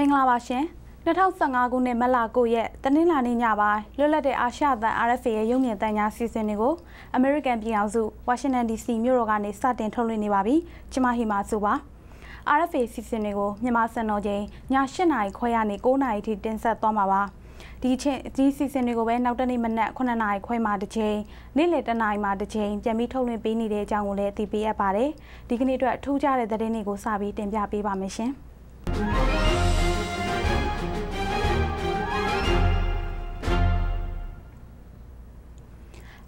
မင်္ဂလာပါရှင်2015ခုနှစ်မတ်လ9ရက်တနင်္လာနေ့ညပိုင်းလွတ်လပ်တဲ့အာရှသံ RFA ရဲ့ရုပ်မြင်သံကြားစီစဉ်တွေကို American ပြည်အောင်စု Washington DC မြို့တော်ကနေစတင်ထုတ်လွှင့်နေပါပြီ။ကျွန်မဟီမာစုပါ။ RFA စီစဉ်တွေကိုမြန်မာစံတော်ချိန်ည8:00နာရီခွဲကနေ9:00နာရီထိတင်ဆက်သွားမှာပါ။ဒီချင်းဒီစီစဉ်တွေကိုပဲနောက်တနေ့မနက်9:00နာရီခွဲမှတစ်ချိန်နေ့လယ်10:00နာရီမှတစ်ချိန်ပြန်ပြီးထုတ်လွှင့်ပေးနေတဲ့အကြောင်းကိုလည်းသိပေးအပ်ပါတယ်။ဒီကနေ့အတွက်ထူးခြားတဲ့သတင်းတွေကိုစပြီးတင်ပြပေးပါမယ်ရှင်။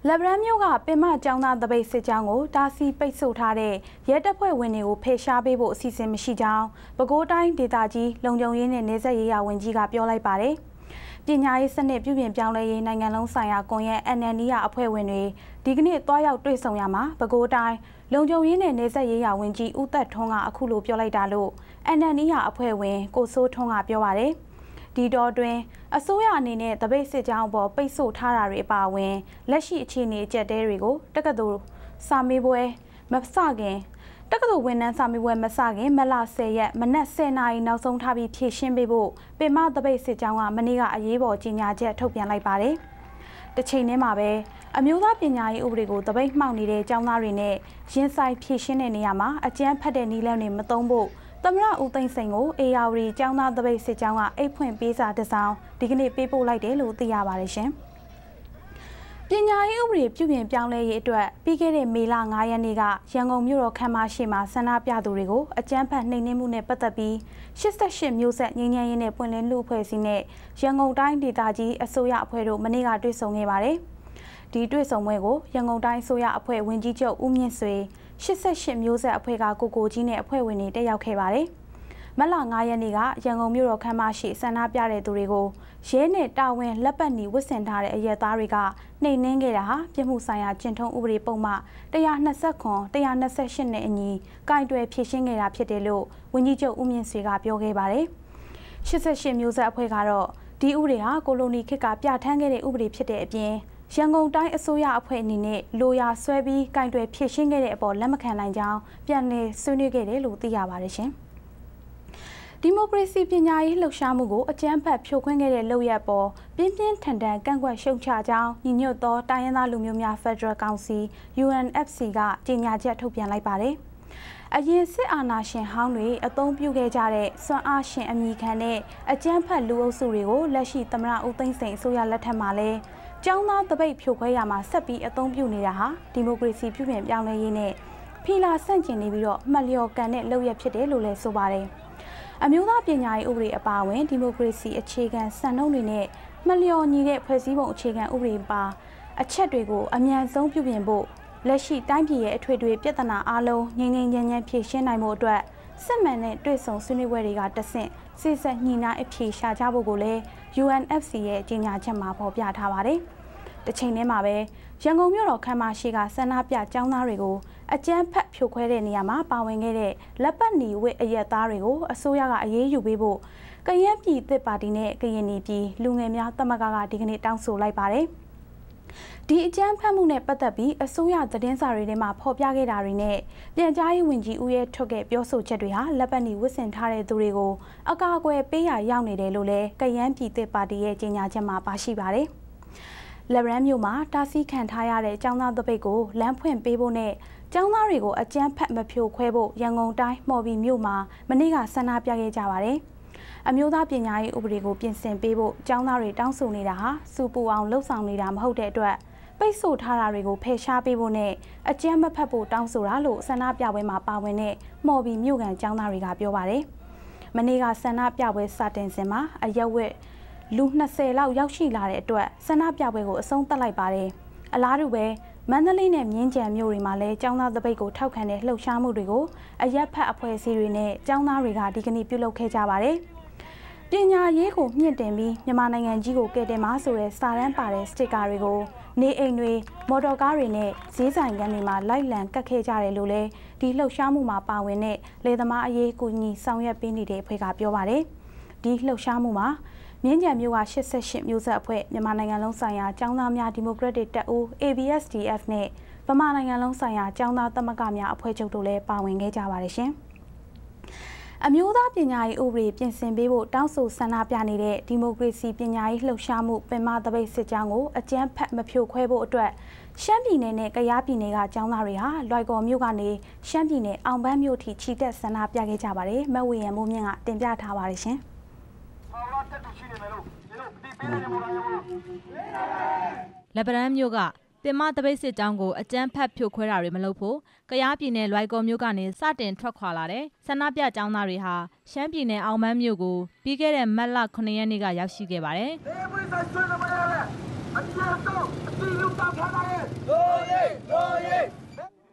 လက်ဗရန်မြို့ကပင်မကျောင်းသားတပိတ်စစ်ကြောင်းကိုတာစီပိတ်ဆို့ထားတဲ့ရဲတပ်ဖွဲ့ဝင်တွေကိုဖယ်ရှားပေးဖို့အစီအစဉ်မရှိကြောင်းပဲခူးတိုင်းဒေသကြီးလုံခြုံရေးနဲ့နေဆက်ရေးရာဝန်ကြီးကပြောလိုက်ပါတယ်။ပညာရေးစနစ်ပြုပြင်ပြောင်းလဲရေးနိုင်ငံလုံးဆိုင်ရာကွန်ရက် NND ရအဖွဲ့ဝင်တွေဒီကနေ့တွားရောက်တွေ့ဆုံရမှာပဲခူးတိုင်းလုံခြုံရေးနဲ့နေဆက်ရေးရာဝန်ကြီးဦးသက်ထွန်းကအခုလိုပြောလိုက်တာလို့ NND ရအဖွဲ့ဝင်ကိုစိုးထွန်းကပြောပါတယ်။ ဒီတော့တွင်အစိုးရအနေနဲ့တပိတ်စစ်ကြောင်းပေါ်ပိတ်ဆို့ထားတာတွေအပါအဝင်လက်ရှိအခြေအနေအကျက်တဲတွေကိုတက္ကသိုလ်စာမေးပွဲမစခင်တက္ကသိုလ်ဝန်ထမ်းစာမေးပွဲမစခင်မလ10ရက်မနက်10နာရီနောက်ဆုံးထားပြီးဖြည့်ရှင်းပေးဖို့ပင်မတပိတ်စစ်ကြောင်းကမနေ့ကအရေးပေါ်ကြီးညာချက်ထုတ်ပြန်လိုက်ပါတယ်။တစ်ချိန်တည်းမှာပဲအမျိုးသားပညာရေးဥပဒေကိုတပိတ်မှောက်နေတဲ့ကျောင်းသားတွေနဲ့ရင်ဆိုင်ဖြည့်ရှင်းတဲ့နေရာမှာအကြမ်းဖက်တဲ့နည်းလမ်းတွေမသုံးဖို့ သမရဦးသိန်းစိန်ကိုအေယာဝတီကျောင်းသားတပိတ်စစ်ကြောင်းကအိတ်ဖွင့်ပေးစာတစ်စောင်ဒီကနေ့ပေးပို့လိုက်တယ်လို့သိရပါတယ်ရှင်။ပညာရေးဥပဒေပြုပြင်ပြောင်းလဲရေးအတွက်ပြီးခဲ့တဲ့မေလ9ရက်နေ့ကရန်ကုန်မြို့တော်ခမ်းမရှိမှာဆန္ဒပြသူတွေကိုအကြမ်းဖက်နှိမ်နင်းမှုနဲ့ပတ်သက်ပြီး88မျိုးဆက်ငြိမ်းချမ်းရေးနဲ့ပွင့်လင်းလူအဖွဲ့အစည်းနဲ့ရန်ကုန်တိုင်းဒေသကြီးအစိုးရအဖွဲ့တို့မနေ့ကတွေ့ဆုံခဲ့ပါတယ်။ဒီတွေ့ဆုံပွဲကိုရန်ကုန်တိုင်းအစိုးရအဖွဲ့ဝင်ကြီးချုပ်ဦးမြင့်ဆွေ 88မျိုးဆက်အဖွဲ့ကကိုကိုကြီးနဲ့အဖွဲ့ဝင်တွေတက်ရောက်ခဲ့ပါတယ်။မလ9ရက်နေ့ကရန်ကုန်မြို့တော်ခမ်းမရှိဆန္ဒပြတဲ့သူတွေကိုရဲနဲ့တာဝန်လက်ပတ်နီဝစ်ဆင်ထားတဲ့အရက်သားတွေကနှိမ်နှင်းခဲ့တာဟာပြမှုဆိုင်ရာကျင့်ထုံးဥပဒေပုံမှ129 128နဲ့အညီကင်တွယ်ဖြည့်ရှင်းခဲ့တာဖြစ်တယ်လို့ဝန်ကြီးချုပ်ဦးမြင့်ဆွေကပြောခဲ့ပါတယ်။88မျိုးဆက်အဖွဲ့ကတော့ဒီဥပဒေဟာကိုလိုနီခေတ်ကပြဋ္ဌာန်းခဲ့တဲ့ဥပဒေဖြစ်တဲ့အပြင် ရန်ကုန်တိုင်းအစိုးရအဖွဲ့အနေနဲ့လိုရာဆွဲပြီးကင်တွယ်ဖြည့်ရှင်းခဲ့တဲ့အပေါ်လက်မခံနိုင်ကြောင်းပြန်လည်ဆွေးနွေးခဲ့တယ်လို့သိရပါတယ်ရှင်။ဒီမိုကရေစီပညာရေးလှုပ်ရှားမှုကိုအကြမ်းဖက်ဖြိုခွင်းခဲ့တဲ့လုပ်ရက်ပေါ်ပြင်းပြင်းထန်ထန်ကန့်ကွက်ရှုံချကြောင်းညီညွတ်သောတိုင်းရင်းသားလူမျိုးများ Federal Council UNFC ကကြေညာချက်ထုတ်ပြန်လိုက်ပါတယ်။အရင်စစ်အာဏာရှင်ဟောင်းတွေအသုံးပြုခဲ့ကြတဲ့စွမ်းအားရှင်အမိခံတဲ့အကြမ်းဖက်လူအုပ်စုတွေကိုလက်ရှိသမရဦးသိန်းစိန်အစိုးရလက်ထက်မှာလည်း ကျောင်းသားတပိတ်ဖြိုခွဲရမှာဆက်ပြီးအသုံးပြုနေတာဟာဒီမိုကရေစီပြုပြင်ပြောင်းလဲရေးနဲ့ဖီလာဆန့်ကျင်နေပြီးတော့မှတ်လျော်ကန်တဲ့လုပ်ရဖြစ်တယ်လို့လည်းဆိုပါတယ်။အမျိုးသားပညာရေးဥပဒေအပါအဝင်ဒီမိုကရေစီအခြေခံစံနှုန်းတွေနဲ့မှတ်လျော်ညီတဲ့ဖွဲ့စည်းပုံအခြေခံဥပဒေပါအချက်တွေကိုအမြန်ဆုံးပြုပြင်ဖို့လက်ရှိတိုင်းပြည်ရဲ့အထွေထွေပြဿနာအလုံးငြိမ်းငြိမ်းချမ်းချမ်းဖြေရှင်းနိုင်မှုအတွက်စစ်မှန်တဲ့တွေ့ဆုံဆွေးနွေးပွဲတွေကတဆင့်စစ်ဆက်ညှိနှိုင်းအဖြေရှာကြဖို့ကိုလည်း UNFC ရဲ့ကြေညာချက်မှာဖော်ပြထားပါတယ်။တစ်ချိန်တည်းမှာပဲရန်ကုန်မြို့တော်ခမ်းမရှိကဆန္ဒပြကျောင်းသားတွေကိုအကြမ်းဖက်ဖြိုခွဲတဲ့နေရာမှာပါဝင်ခဲ့တဲ့လက်ပတ်နီဝစ်အရက်သားတွေကိုအစိုးရကအရေးယူပေးဖို့ကရင်ပြည်သစ်ပါတီနဲ့ကရင်ပြည်လူငယ်များတမကကဒီကနေ့တောင်းဆိုလိုက်ပါတယ်။ ဒီအကြမ်းဖက်မှုနဲ့ပတ်သက်ပြီးအစိုးရသတင်းစာတွေထဲမှာဖော်ပြခဲ့တာတွေနဲ့ပြန်ကြားရေးဝန်ကြီးဦးရဲထုတ်ခဲ့ပြောဆိုချက်တွေဟာလက်ပတ်နီဝစ်ဆင်ထားတဲ့သူတွေကိုအကာအကွယ်ပေးရရောက်နေတယ်လို့လည်းကယန်းပြည်သစ်ပါတီရဲ့ကြေညာချက်မှာပါရှိပါတယ်။လက်ရန်မြို့မှာတာစီခံထားရတဲ့ចောင်းသားတပိတ်ကိုလမ်းဖွင့်ပေးဖို့နဲ့ចောင်းသားတွေကိုအကြမ်းဖက်မဖြိုခွဲဖို့ရန်ကုန်တိုင်းမော်ဘီမြို့မှာမနေ့ကဆန္ဒပြခဲ့ကြပါတယ်။ အမျိုးသားပညာရေးဥပဒေကိုပြင်ဆင်ပေးဖို့ကျောင်းသားတွေတောင်းဆိုနေတာဟာစူပူအောင်လှုပ်ဆောင်နေတာမဟုတ်တဲ့အတွက်ပိတ်ဆို့ထားတာတွေကိုဖယ်ရှားပေးဖို့နဲ့အကြမ်းမဖက်ဖို့တောင်းဆိုတာလို့ဆန္ဒပြပွဲမှာပါဝင်တဲ့မော်ဘီမြို့ကန်ကျောင်းသားတွေကပြောပါတယ်။မနေ့ကဆန္ဒပြပွဲစတင်စဉ်မှာအရက်ဝက်လူ20လောက်ရောက်ရှိလာတဲ့အတွက်ဆန္ဒပြပွဲကိုအဆုံးသတ်လိုက်ပါတယ်။အလားတူပဲမန္တလေးနဲ့မြင်းကြံမြို့တွေမှာလည်းကျောင်းသားသပိတ်ကိုထောက်ခံတဲ့လှုပ်ရှားမှုတွေကိုအရက်ဖက်အဖွဲ့အစည်းတွေနဲ့ကျောင်းသားတွေကဒီကနေ့ပြုလုပ်ခဲ့ကြပါတယ်။ ပညာရေးကိုမြင့်တင်ပြီးမြန်မာနိုင်ငံကြီးကိုကယ်တင်မဆိုတဲ့စာတမ်းပါတဲ့စတစ်ကာတွေကိုနေအိမ်တွေမော်တော်ကားတွေနဲ့ဈေးဆိုင်ကန်းတွေမှာလိုက်လံကတ်ခဲ့ကြတယ်လို့လည်းဒီလှုပ်ရှားမှုမှာပါဝင်တဲ့လေသမားအရေးကူညီဆောင်ရွက်ပေးနေတဲ့အဖွဲ့ကပြောပါတယ်။ဒီလှုပ်ရှားမှုမှာမြင်းကြံမျိုးက88မျိုးဆက်အဖွဲ့မြန်မာနိုင်ငံလုံးဆိုင်ရာចောင်းသားများဒီမိုကရက်တစ်တပ်ဦး ABSDF နဲ့ဗမာနိုင်ငံလုံးဆိုင်ရာចောင်းသားသမဂ္ဂများအဖွဲ့ချုပ်တို့လည်းပါဝင်ခဲ့ကြပါတယ်ရှင်။ အမျိုးသားပညာရေးဥပဒေပြင်ဆင်ပေးဖို့တောင်းဆိုဆန္ဒပြနေတဲ့ဒီမိုကရေစီပညာရေးလှုပ်ရှားမှုပင်မသပိတ်စစ်ကြောင်းကိုအကြမ်းဖက်မဖြိုခွဲဖို့အတွက်ရှမ်းပြည်နယ်နဲ့ကယားပြည်နယ်ကကျောင်းသားတွေဟာလွိုက်ကော်မြို့ကနေရှမ်းပြည်နယ်အောင်ပန်းမြို့ထိခြိတက်ဆန္ဒပြခဲ့ကြပါတယ်။မဝေရံမိုးမြင့်ကတင်ပြထားပါတယ်ရှင်။လက်ပရန်မြို့က ပင်မတပိတ်စစ်ကြောင်းကိုအကြမ်းဖက်ဖြိုခွဲတာတွေမလုပ်ဖို့ကရားပြည်နယ်လွိုင်ကော်မြို့ကနေစတင်ထွက်ခွာလာတဲ့ဆန္ဒပြကျောင်းသားတွေဟာရှမ်းပြည်နယ်အောင်မန်းမြို့ကိုပြီးခဲ့တဲ့မတ်လ9ရက်နေ့ကရောက်ရှိခဲ့ပါတယ်။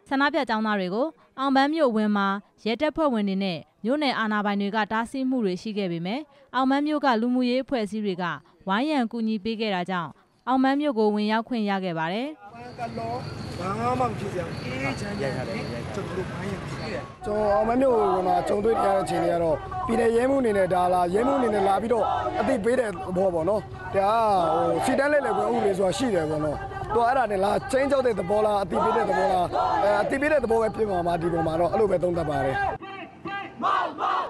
ဆန္ဒပြကျောင်းသားတွေကိုအောင်ပန်းမြို့ဝင်းမှာရဲတပ်ဖွဲ့ဝင်တွေနဲ့မြို့နယ်အာဏာပိုင်တွေကတားဆီးမှုတွေရှိခဲ့ပေမဲ့အောင်ပန်းမြို့ကလူမှုရေးအဖွဲ့အစည်းတွေကဝိုင်းရံကူညီပေးခဲ့တာကြောင့် အောင်မန်းမြို့ကိုဝင်ရောက်ခွင့်ရခဲ့ပါတယ်။ကလောဘာမှမဖြစ်ကြဘူး။အေးချမ်းချမ်းနဲ့ကျွန်တော်တို့ပိုင်းရဖြစ်တယ်။ကျွန်တော်အောင်မန်းမြို့ကမှာကြုံတွေ့ရတဲ့အချိန်တွေကတော့ပြည်နယ်ရဲမှုအနေနဲ့ဒါလာရဲမှုအနေနဲ့လာပြီးတော့အသိပေးတဲ့ဘောပေါ့နော်။ဒါဟိုစီတန်းလေးလည်းပဲဥပဒေဆိုတာရှိတယ်ပေါ့နော်။တော့အဲ့ဒါနဲ့လာချင်းကြောက်တဲ့သဘောလားအသိပေးတဲ့သဘောလားအဲအသိပေးတဲ့သဘောပဲပြင်ပါမှာဒီပုံမှာတော့အဲ့လိုပဲသုံးသပ်ပါတယ်။မောင်မောင်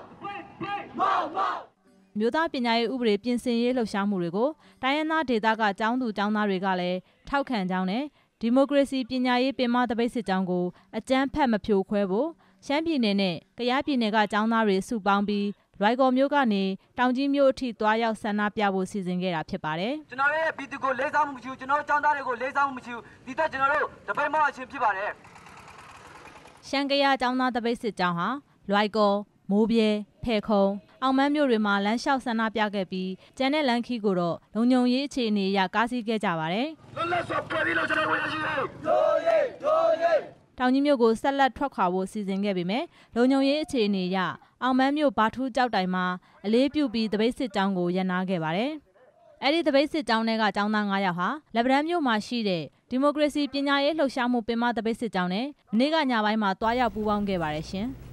မောင်မောင် မြို့သားပညာရေးဥပဒေပြင်ဆင်ရေးလှုပ်ရှားမှုတွေကိုတိုင်းရင်းသားဒေသကကျောင်းသူကျောင်းသားတွေကလည်းထောက်ခံကြောင်းနဲ့ဒီမိုကရေစီပညာရေးပင်မတပိတ်စစ်ကြောင်းကိုအကြမ်းဖက်မဖြိုခွဲဖို့ရှမ်းပြည်နယ်နဲ့ကယားပြည်နယ်ကကျောင်းသားတွေစုပေါင်းပြီးလွိုင်ကော်မြို့ကနေတောင်ကြီးမြို့အထိသွားရောက်ဆန္ဒပြဖို့စီစဉ်ခဲ့တာဖြစ်ပါတယ်ကျွန်တော်ရဲ့ပြည်သူကိုလေးစားမှုမရှိဘူးကျွန်တော်ကျောင်းသားတွေကိုလေးစားမှုမရှိဘူးဒီသက်ကျွန်တော်တို့တပိတ်မောက်အချင်းဖြစ်ပါတယ်ရှမ်းကယားကျောင်းသားတပိတ်စစ်ကြောင်းဟာလွိုင်ကော် မိုးပြဲဖဲခုံအောင်မန်းမြို့တွေမှာလမ်းလျှောက်ဆန္ဒပြခဲ့ပြီးကျန်တဲ့လမ်းခီးကိုတော့လုံခြုံရေးအခြေအနေအရကားစီးခဲ့ကြပါတယ်။လွတ်လပ်စွာဖွဲ့ပြီးလို့ကျွန်တော်ဝင်ရရှိတယ်။ဒိုးရိတ်ဒိုးရိတ်တောင်ကြီးမြို့ကိုဆက်လက်ထွက်ခွာဖို့စီစဉ်ခဲ့ပေမဲ့လုံခြုံရေးအခြေအနေအရအောင်မန်းမြို့ဘာထူးကြောက်တိုင်မှာအလေးပြုပြီးတပိတ်စစ်ကြောင်းကိုရန်နာခဲ့ပါတယ်။အဲ့ဒီတပိတ်စစ်ကြောင်းတွေကចောင်းသား9ယောက်ဟာလက်ဗရန်မြို့မှာရှိတဲ့ဒီမိုကရေစီပညာရေးလှုပ်ရှားမှုပင်မတပိတ်စစ်ကြောင်းနဲ့မနေ့ကညပိုင်းမှာတွားရောက်ပူးပေါင်းခဲ့ပါတယ်ရှင်။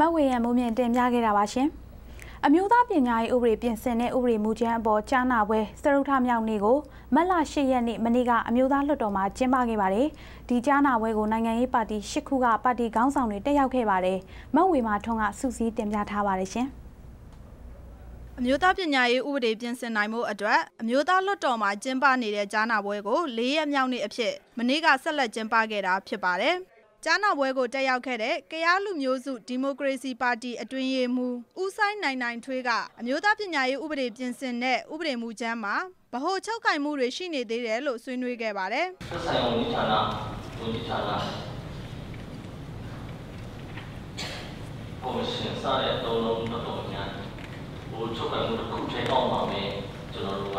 မဝေရံမိုးမြင့်တင်ပြခဲ့တာပါရှင်။အမျိုးသားပညာရေးဥပဒေပြင်ဆင်တဲ့ဥပဒေမူကြမ်းအပေါ်ကြားနာပွဲစရုထမြောက်နေ့ကိုမတ်လ၈ရက်နေ့မနေ့ကအမျိုးသားလွှတ်တော်မှာကျင်းပခဲ့ပါတယ်။ဒီကြားနာပွဲကိုနိုင်ငံရေးပါတီ၈ခုကပါတီခေါင်းဆောင်တွေတက်ရောက်ခဲ့ပါတယ်။မဝေမာထွန်းကစုစည်းတင်ပြထားပါတယ်ရှင်။အမျိုးသားပညာရေးဥပဒေပြင်ဆင်နိုင်မှုအတွက်အမျိုးသားလွှတ်တော်မှာကျင်းပနေတဲ့ကြားနာပွဲကို၄ရက်မြောက်နေ့အဖြစ်မနေ့ကဆက်လက်ကျင်းပခဲ့တာဖြစ်ပါတယ်။ ကြားနာပွဲကိုတက်ရောက်ခဲ့တဲ့ကရားလူမျိုးစုဒီမိုကရေစီပါတီအတွင်းရေးမှူးဦးဆိုင်နိုင်နိုင်ထွေးကအမျိုးသားပညာရေးဥပဒေပြင်ဆင်တဲ့ဥပဒေမူကြမ်းမှာဗဟိုချုပ်ကင်မှုတွေရှိနေသေးတယ်လို့ဆွေးနွေးခဲ့ပါတယ်။ဆက်ဆိုင်ဝန်ကြီးဌာနဝန်ကြီးဌာနကိုရှင်စားတဲ့အလုံးလုံးတော်တော်များဗဟိုချုပ်ကင်မှုတစ်ခုထဲအောက်မှာပဲကျွန်တော်တို့က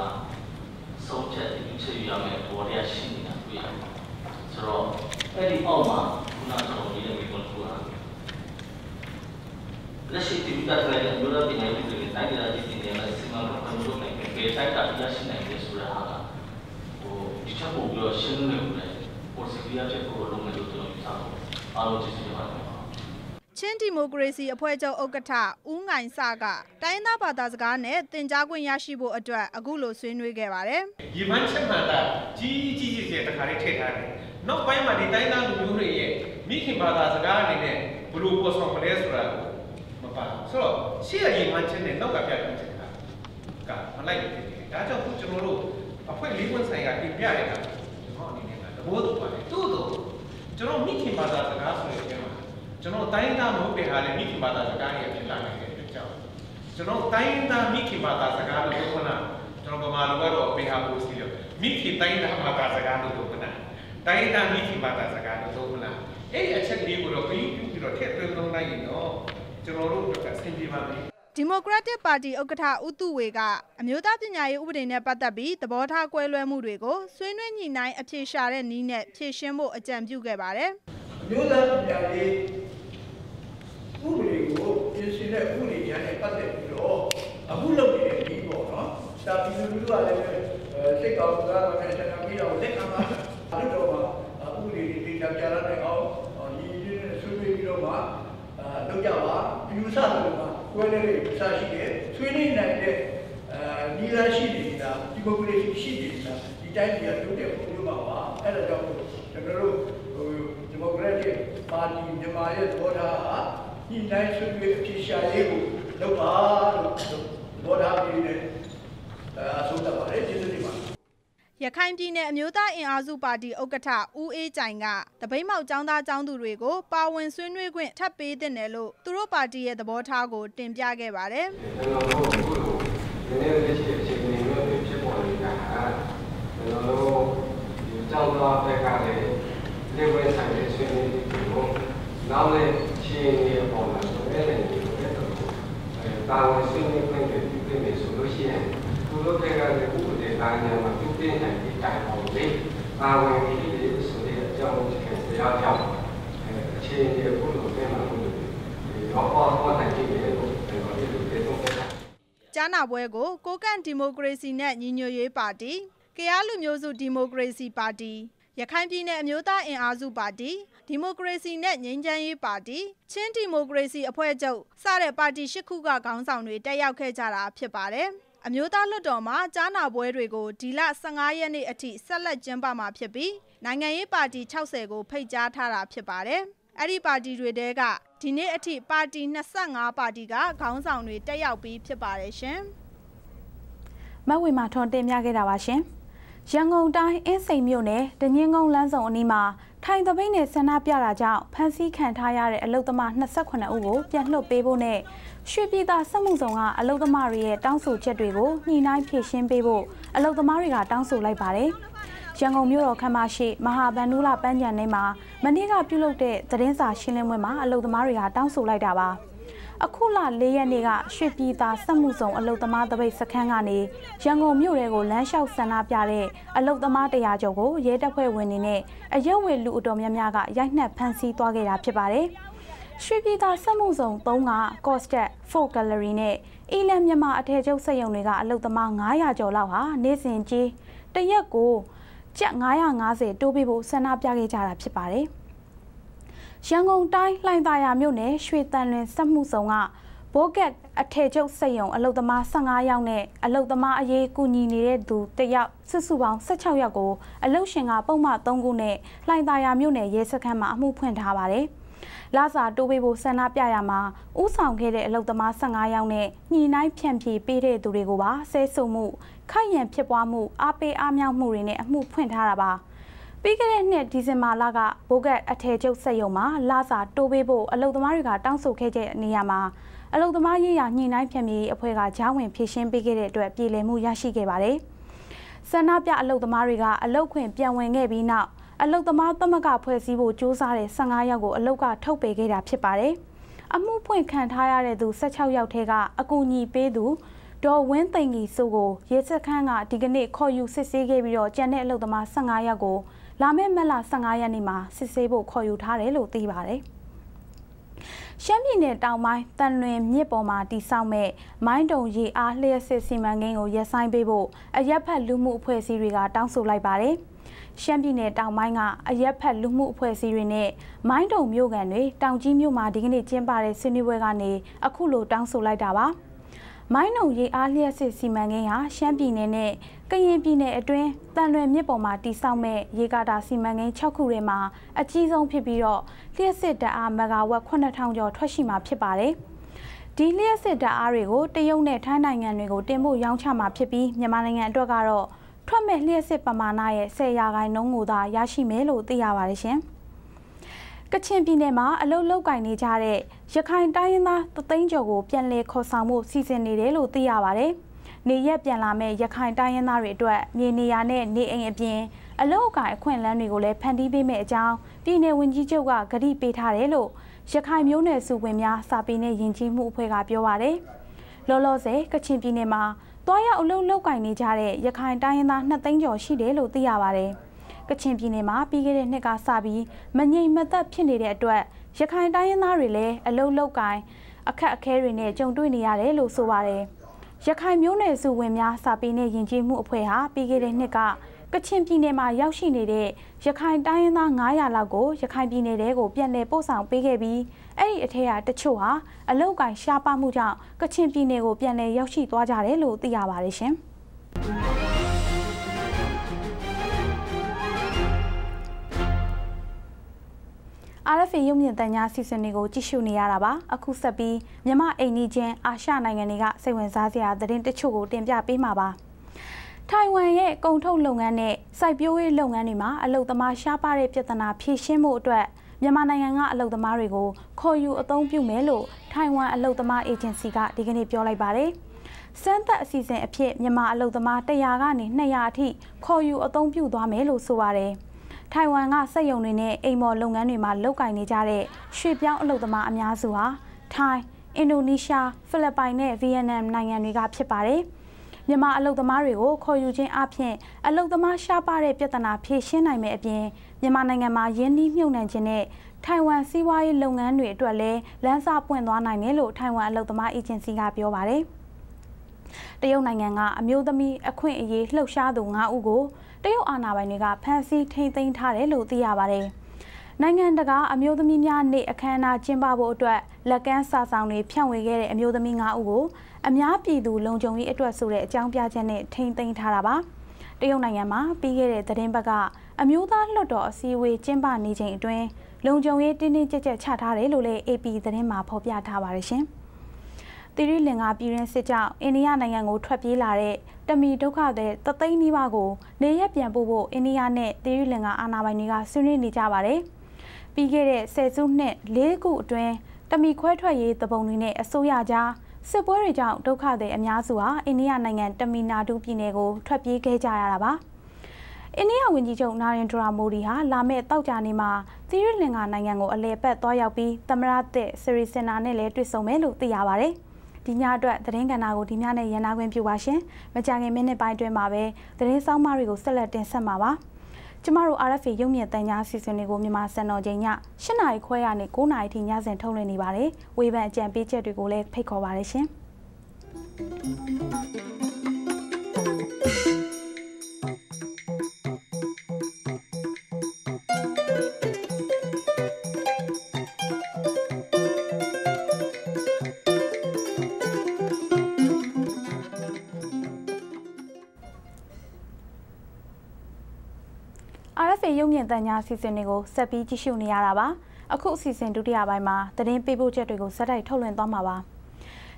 ဆုံးဖြတ်ယူချရမယ်ပေါ်ရရှိနေတာတွေ့ရတယ်။ဆိုတော့အဲ့ဒီအောက်မှာ ခုနကျွန်တော်ဒီလိုမျိုးပြောတာလက်ရှိဒီကတည်းကမျိုးရပညာရေးတွေတိုင်းဒေသကြီးပြည်နယ်မှာစီမံခန့်ခွဲမှုနိုင်တယ်ပေဆိုင်တာရရှိနိုင်တယ်ဆိုတာဟာဟိုဒီချက်ပုံပြီးတော့ရှင်းနေလို့လေပေါ်စီဗီယာချက်ကိုလုံးမလို့ကျွန်တော်ယူဆတော့အားလုံးကြည့်ကြပါမယ်ချင်းဒီမိုကရေစီအဖွဲ့ချုပ်ဥက္ကဋ္ဌဦးငိုင်စကတိုင်းသားဘာသာစကားနဲ့တင် जा ခွင့်ရရှိဖို့အတွက်အခုလိုဆွေးနွေးခဲ့ပါတယ်။ရေပန်းချက်မှန်တာကြီးကြီးကြီးကြီးတခါလေးထည့်ထားတယ်။နောက်ပိုင်းမှာဒီတိုင်းသားလူမျိုးတွေရဲ့ မိခင်ဘာသာစကားအနေနဲ့ဘလို့ပေါ်ဆောင်မလဲဆိုတာကိုမပါဆိုတော့ရှေ့ရရေမှန်းချက်နဲ့နောက်ကပြတ်ချက်ကကမလိုက်ဖြစ်နေတယ်ဒါကြောင့်ခုကျွန်တော်တို့အဖွဲ့လေးပွင့်ဆိုင်ကတင်ပြတဲ့အခါကျွန်တော်အနေနဲ့ကသဘောတူပါတယ်သို့တော့ကျွန်တော်မိခင်ဘာသာစကားဆိုတဲ့အချိန်မှာကျွန်တော်တိုင်းသားမဟုတ်တဲ့ဟာလည်းမိခင်ဘာသာစကားတွေဖြစ်လာနိုင်တဲ့အတွက်ကြောင့်ကျွန်တော်တိုင်းသားမိခင်ဘာသာစကားလို့ခေါ်တာကျွန်တော်ဗမာလူကတော့ဘေဟာပိုစီလို့မိခင်တိုင်းသားဘာသာစကားလို့ပြောတာတိုင်းသားမိခင်ဘာသာစကားလို့ပြောတာ အဲ့ဒီအချက်လေးကိုတော့ပြီးပြီးတော့ထည့်သွင်းသုံးလိုက်ရင်တော့ကျွန်တော်တို့အတွက်အဆင်ပြေပါမယ်ဒီမိုကရက်တစ်ပါတီဥက္ကဋ္ဌဦးသူဝေကအမျိုးသားပညာရေးဥပဒေနဲ့ပတ်သက်ပြီးသဘောထားကွဲလွဲမှုတွေကိုဆွေးနွေးညှိနှိုင်းအဖြေရှာတဲ့နည်းနဲ့ဖြေရှင်းဖို့အကြံပြုခဲ့ပါတယ်။အမျိုးသားပညာရေးဥပဒေကိုပြင်ဆင်တဲ့ဥပဒေကြမ်းနဲ့ပတ်သက်ပြီးတော့အခုလုပ်နေတဲ့ဒီပေါ့နော်။ဒါပြည်သူလူထုကလည်းစိတ်ကောင်းစားတာနဲ့ဆန္ဒပြတော့လက်ခံပါအဲ့တော့ဥပဒေတွေတေချာကြားရတဲ့အောင် လုပ်ကြပါပြူဆလို့ကကွဲတဲ့စရှိတယ်ဆွေးနွေးနိုင်တဲ့အာနီလာရှိနေတာဒီမိုကရေစီရှိနေတာဒီတိုင်းပြည်ကတိုးတက်ဖို့လုပ်ပါပါအဲ့ဒါကြောင့်ကျွန်တော်တို့ဟိုဒီမိုကရက်တစ်ပါတီမြန်မာရဲ့သဘောထားဟာညှိနှိုင်းဆွေးနွေးအဖြေရှာရေးကိုလုပ်ပါလို့ဘောထားပြီးနေအဆုံးသတ်ပါတယ်ကျေးဇူးတင်ပါတယ် ရခိုင်ပြည်နယ်အမျိုးသားအင်အားစုပါတီဥက္ကဋ္ဌဦးအေးကြိုင်ကတပိတ်မောက်ចောင်းသားចောင်းသူတွေကိုပါဝင်ဆွေးနွေးခွင့်ထပ်ပေးတဲ့နယ်လို့သူတို့ပါတီရဲ့သဘောထားကိုတင်ပြခဲ့ပါတယ်။ကျွန်တော်တို့အခုလိုဒီနေ့လက်ရှိအခြေအနေမျိုးဖြစ်ပေါ်နေတာဟာကျွန်တော်တို့ဒီចောင်းသားဘက်ကလည်းလေဝဲဆိုင်တဲ့ဆွေးနွေးတွေကိုနောက်လည်းချင်းနေပေါ်လာဆိုတဲ့နေကိုလည်းတော့အဲတာဝန်ဆွေးနွေးခွင့်တွေပြုနေဆိုလို့ရှိရင်သူ တို့တွေကလည်းဥပဒေတိုင်းမှာပြုတင်နိုင်တဲ့အတိုင်းပေါ်လေပါဝင်ပြီးဆိုတဲ့အကြောင်းကိုတရားကြောင့်အခြေအနေကိုလို့ပြန်လာလို့ရောပေါ်ပေါ်နိုင်တဲ့ကိုကျွန်တော်တို့ဒီတော့ကြားနာပွဲကိုကိုကန့်ဒီမိုကရေစီနဲ့ညီညွတ်ရေးပါတီကရားလူမျိုးစုဒီမိုကရေစီပါတီရခိုင်ပြည်နယ်အမျိုးသားအင်အားစုပါတီဒီမိုကရေစီနဲ့ငြိမ်းချမ်းရေးပါတီချင်းဒီမိုကရေစီအဖွဲ့ချုပ်စတဲ့ပါတီ၈ခုကခေါင်းဆောင်တွေတက်ရောက်ခဲ့ကြတာဖြစ်ပါတယ် အမျိုးသားလွှတ်တော်မှာကြားနာပွဲတွေကိုဒီလ15ရက်နေ့အထိဆက်လက်ကျင်းပမှာဖြစ်ပြီးနိုင်ငံရေးပါတီ60ကိုဖိတ်ကြားထားတာဖြစ်ပါတယ်။အဲ့ဒီပါတီတွေတဲကဒီနေ့အထိပါတီ25ပါတီကခေါင်းဆောင်တွေတက်ရောက်ပြီးဖြစ်ပါတယ်ရှင်။မဝေမာထွန်တင်ပြခဲ့တာပါရှင်။ရန်ကုန်တိုင်းအင်းစိန်မြို့နယ်ဒညင်းကုန်းလမ်းဆောင်အနီးမှာထိုင်သပိတ်နဲ့ဆန္ဒပြတာကြောင့်ဖမ်းဆီးခံထားရတဲ့အလုသမား28ဦးကိုပြန်လွှတ်ပေးဖို့နဲ့ ရွှေပြည်သာစက်မှုဆောင်ကအလုသမားတွေရဲ့တောင်းဆိုချက်တွေကိုညှိနှိုင်းဖြေရှင်းပေးဖို့အလုသမားတွေကတောင်းဆိုလိုက်ပါတယ်။ရန်ကုန်မြို့တော်ခမ်းမရှိမဟာဗန္ဓုလပန်းချံထဲမှာမနေ့ကပြုလုပ်တဲ့သတင်းစာရှင်းလင်းပွဲမှာအလုသမားတွေကတောင်းဆိုလိုက်တာပါ။အခုလ၄ရက်နေ့ကရွှေပြည်သာစက်မှုဆောင်အလုတ်သမားတပိတ်စခန်းကနေရန်ကုန်မြို့ရဲကိုလမ်းလျှောက်ဆန္ဒပြတဲ့အလုတ်သမားတရားကျော်ကိုရဲတပ်ဖွဲ့ဝင်တွေနဲ့အရက်ဝေလူအတော်များများကရိုက်နှက်ဖမ်းဆီးသွားခဲ့တာဖြစ်ပါတယ်။ ရွှေပြည်သာစက်မှုဆောင်၃က Costat Folk Gallery နဲ့အီလန်မြန်မာအထည်ချုပ်စက်ရုံတွေကအလုတ်သမား900ကျော်လောက်ဟာနေ့စဉ်ကြီးတရက်ကိုကျပ်950တိုးပေးဖို့ဆန္ဒပြခဲ့ကြတာဖြစ်ပါတယ်။ရန်ကုန်တိုင်းလှိုင်သာယာမြို့နယ်ရွှေတန်လွင်စက်မှုဆောင်ကဘိုးကက်အထည်ချုပ်စက်ရုံအလုသမား15ယောက်နဲ့အလုသမားအရေးကူညီနေတဲ့သူတယောက်စုစုပေါင်း16ယောက်ကိုအလုရှင်ကပုံမှန်3ခုနဲ့လှိုင်သာယာမြို့နယ်ရဲစခန်းမှာအမှုဖွင့်ထားပါတယ်။ လာစာတိုးပေးဖို့ဆန္ဒပြရမှာဥဆောင်ခဲ့တဲ့အလုသမား15ယောက်နဲ့ညီနိုင်ဖြန့်ဖြေပေးတဲ့သူတွေကိုပါဆဲဆိုမှုခိုက်ရန်ဖြစ်ပွားမှုအားပေးအားမြောက်မှုတွေနဲ့အမှုဖွင့်ထားတာပါ။ပြီးခဲ့တဲ့နှစ်ဒီဇင်ဘာလကဘိုးကတ်အထည်ချုပ်စက်ရုံမှာလာစာတိုးပေးဖို့အလုပ်သမားတွေကတောင်းဆိုခဲ့တဲ့နေရာမှာအလုပ်သမားရေးရာညှိနှိုင်းဖြန့်ဖြေးအဖွဲ့ကကြားဝင်ဖြည့်ရှင်းပေးခဲ့တဲ့အတွက်ပြည်လည်မှုရရှိခဲ့ပါတယ်။ဆန္ဒပြအလုပ်သမားတွေကအလုပ်ခွင့်ပြန်ဝင်ခဲ့ပြီးနောက် အလုပ်သမားသမဂဖွဲ့စည်းဖို့စ조사တဲ့15ယောက်ကိုအလုပ်ကထုတ်ပေးခဲ့တာဖြစ်ပါတယ်။အမှုဖွင့်ခံထားရတဲ့သူ16ယောက်ထဲကအကူအညီပေးသူဒေါ်ဝင်းသိန်ကြီးစုကိုရဲစခန်းကဒီကနေ့ခေါ်ယူစစ်ဆေးခဲ့ပြီးတော့ကျန်တဲ့အလုပ်သမား15ယောက်ကိုလာမယ့်မက်လ15ရက်နေ့မှာစစ်ဆေးဖို့ခေါ်ယူထားတယ်လို့သိပါတယ်။ရှမ်းပြည်နယ်တောင်ပိုင်းတန်လွင်မြစ်ပေါ်မှာတည်ဆောက်မဲ့မိုင်းတုံရေအားလျှက်စစ်စီမံကိန်းကိုရပ်ဆိုင်းပေးဖို့အရက်ဖက်လူမှုအဖွဲ့အစည်းတွေကတောင်းဆိုလိုက်ပါတယ်။ ရှမ်းပြည်နယ်တောင်ပိုင်းကအရက်ဖက်လူမှုအဖွဲ့အစည်းတွေနဲ့မိုင်းတုံမြို့ကန်တွေတောင်ကြီးမြို့မှာဒီကနေ့ကျင်းပတဲ့ဆွေးနွေးပွဲကနေအခုလိုတောင်းဆိုလိုက်တာပါ။မိုင်းနှုံရေအားလျှက်စစ်စီမံကိန်းဟာရှမ်းပြည်နယ်နဲ့ကရင်ပြည်နယ်အတွင်းတန်လွင်မြစ်ပေါ်မှာတည်ဆောက်မဲ့ရေကာတာစီမံကိန်း6ခုထဲမှာအကြီးဆုံးဖြစ်ပြီးတော့လျှက်စစ်ဓာတ်အားမဂါဝက်9000ကျော်ထွက်ရှိမှာဖြစ်ပါတယ်။ဒီလျှက်စစ်ဓာတ်အားတွေကိုတရုတ်နဲ့ထိုင်းနိုင်ငံတွေကိုတင်ပို့ရောင်းချမှာဖြစ်ပြီးမြန်မာနိုင်ငံအတွက်ကတော့ ထွက်မဲ့လျှက်စစ်ပမာဏရဲ့10ရာခိုင်နှုန်းကိုသာရရှိမယ်လို့သိရပါတယ်ရှင်။ကချင်ပြည်နယ်မှာအလုတ်လောက်ကင်နေကြတဲ့ရခိုင်တိုင်းရင်းသားတသိန်းကျော်ကိုပြန်လည်ခေါ်ဆောင်မှုစီစဉ်နေတယ်လို့သိရပါတယ်။နေရက်ပြန်လာမဲ့ရခိုင်တိုင်းရင်းသားတွေအတွက်မြေနေရာနဲ့နေအိမ်အပြင်အလုတ်ကင်အခွင့်အလမ်းတွေကိုလည်းဖန်တီးပေးမယ့်အကြောင်းပြည်내ဝန်ကြီးချုပ်ကကတိပေးထားတယ်လို့ရခိုင်မျိုးနယ်စုဝင်များစာပေနဲ့ယဉ်ကျေးမှုအဖွဲ့ကပြောပါတယ်။လောလောဆယ်ကချင်ပြည်နယ်မှာ တွားရောက်အလုတ်လောက်ကင်နေကြတဲ့ရခိုင်တိုင်းရင်းသား2သိန်းကျော်ရှိတယ်လို့သိရပါတယ်။ကချင်ပြည်နယ်မှာပြီးခဲ့တဲ့နှစ်ကစပြီးမငြိမ်မသက်ဖြစ်နေတဲ့အတွက်ရခိုင်တိုင်းရင်းသားတွေလည်းအလုတ်လောက်ကင်အခက်အခဲတွေနဲ့ကြုံတွေ့နေရတယ်လို့ဆိုပါတယ်။ရခိုင်မျိုးနယ်စုဝင်များစာပေနဲ့ယဉ်ကျေးမှုအဖွဲ့ဟာပြီးခဲ့တဲ့နှစ်ကကချင်ပြည်နယ်မှာရောက်ရှိနေတဲ့ရခိုင်တိုင်းရင်းသား900လောက်ကိုရခိုင်ပြည်နယ်တဲကိုပြန်လည်ပို့ဆောင်ပေးခဲ့ပြီး အဲ့ဒီအထက်ကတချို့ဟာအလုတ်ကင်ရှားပါမှုကြောင့်ကချင်ပြည်နယ်ကိုပြန်လည်ရောက်ရှိသွားကြတယ်လို့သိရပါတယ်ရှင်။ RFA RFA ရုပ်မြင်သံကြားစီစဉ်တွေကိုကြည့်ရှုနေရတာပါအခုဆက်ပြီးမြမအိမ်နီးချင်းအာရှနိုင်ငံတွေကစိတ်ဝင်စားစရာသတင်းတချို့ကိုတင်ပြပေးမှာပါထိုင်ဝမ်ရဲ့ကုန်ထုတ်လုပ်ငန်းနဲ့စိုက်ပျိုးရေးလုပ်ငန်းတွေမှာအလုသမားရှားပါတဲ့ပြဿနာဖြေရှင်းမှုအတွက် မြန်မာနိုင်ငံကအလုသမားတွေကိုခေါ်ယူအသုံးပြုမယ်လို့ထိုင်ဝမ်အလုသမားအေဂျင်စီကဒီကနေ့ပြောလိုက်ပါတယ်။စမ်းသက်အစီအစဉ်အဖြစ်မြန်မာအလုသမား100ကနေ200အထိခေါ်ယူအသုံးပြုသွားမယ်လို့ဆိုပါတယ်။ထိုင်ဝမ်ကစက်ရုံတွေနဲ့အိမ်မော်လုပ်ငန်းတွေမှာလုပ်ကိုင်နေကြတဲ့ရွှေပြောင်းအလုသမားအများစုဟာထိုင်းအင်ဒိုနီးရှားဖိလစ်ပိုင်နဲ့ဗီယက်နမ်နိုင်ငံတွေကဖြစ်ပါတယ်။မြန်မာအလုသမားတွေကိုခေါ်ယူခြင်းအပြင်အလုသမားရှားပါတဲ့ပြဿနာဖြေရှင်းနိုင်မယ့်အပြင် မြန်မာနိုင်ငံမှာယင်းနှီးမြှုပ်နှံခြင်းနဲ့ထိုင်ဝမ်စီးပွားရေးလုပ်ငန်းတွေအတွက်လည်းလမ်းစာပွင့်သွားနိုင်တယ်လို့ထိုင်ဝမ်အလုသမားအေဂျင်စီကပြောပါတယ်။တရုတ်နိုင်ငံကအမျိုးသမီးအခွင့်အရေးလှုပ်ရှားသူ9ဦးကိုတရုတ်အာဏာပိုင်တွေကဖမ်းဆီးထိန်းသိမ်းထားတယ်လို့သိရပါတယ်။နိုင်ငံတကာအမျိုးသမီးများနေ့အခမ်းအနားကျင်းပဖို့အတွက်လက်ကမ်းစာဆောင်တွေဖြန့်ဝေခဲ့တဲ့အမျိုးသမီး9ဦးကိုအများပြည်သူလုံခြုံရေးအတွက်ဆိုတဲ့အကြောင်းပြချက်နဲ့ထိမ့်သိမ်းထားတာပါတရုတ်နိုင်ငံမှာပြီးခဲ့တဲ့သတင်းပတ်က အမျိုးသားလွှတ်တော်အစည်းအဝေးကျင်းပနေချိန်အတွင်းလုံခြုံရေးတင်းတင်းကြပ်ကြပ်ချထားတယ်လို့လည်း AP သတင်းမှာဖော်ပြထားပါတယ်ရှင်။တိရိလင်္ကာပြည်ရင်းစစ်ကြောင့်အိန္ဒိယနိုင်ငံကိုထွက်ပြေးလာတဲ့တမီဒုက္ခတဲ့တသိန်းနီးပါးကိုနေရက်ပြန်ပို့ဖို့အိန္ဒိယနဲ့တိရိလင်္ကာအာဏာပိုင်တွေကဆွေးနွေးနေကြပါတယ်။ပြီးခဲ့တဲ့ဆယ်စုနှစ်၄ခုအတွင်းတမီခွဲထွက်ရေးတပုံတွေနဲ့အစိုးရကြားစစ်ပွဲတွေကြောင့်ဒုက္ခသည်အများစုဟာအိန္ဒိယနိုင်ငံတမီနာဒူပြည်နယ်ကိုထွက်ပြေးခဲ့ကြရတာပါ။ အိန္ဒိယဝန်ကြီးချုပ်နာရင်ဒရာမိုဒီဟာလာမယ့်တောက်ကြနေမှာသီရိလင်္ကာနိုင်ငံကိုအလဲပတ်သွားရောက်ပြီးသမရသစ်စရီစင်နာနဲ့လည်းတွေ့ဆုံမယ်လို့သိရပါဗျ။ဒီညအတွက်သတင်းကဏ္ဍကိုဒီညနဲ့ရန်နာခွင့်ပြုပါရှင်။မကြခင်မိနစ်ပိုင်းအတွင်းမှာပဲသတင်းဆောင်မတွေကိုဆက်လက်တင်ဆက်မှာပါ။ကျမတို့ RFA ရုပ်မြင်သံကြားစီစဉ်တွေကိုမြန်မာစံတော်ချိန်ည8နာရီခွဲရနေ9နာရီထိညစဉ်ထုတ်လွှင့်နေပါတယ်။ဝေဖန်အကြံပေးချက်တွေကိုလည်းဖိတ်ခေါ်ပါရရှင်။ င်သံကြားအစီအစဉ်တွေကိုဆက်ပြီးကြည့်ရှုနေရတာပါအခုအစီအစဉ်ဒုတိယပိုင်းမှာသတင်းပေးပို့ချက်တွေကိုစက်တိုက်ထုတ်လွှင့်သွားမှာပါ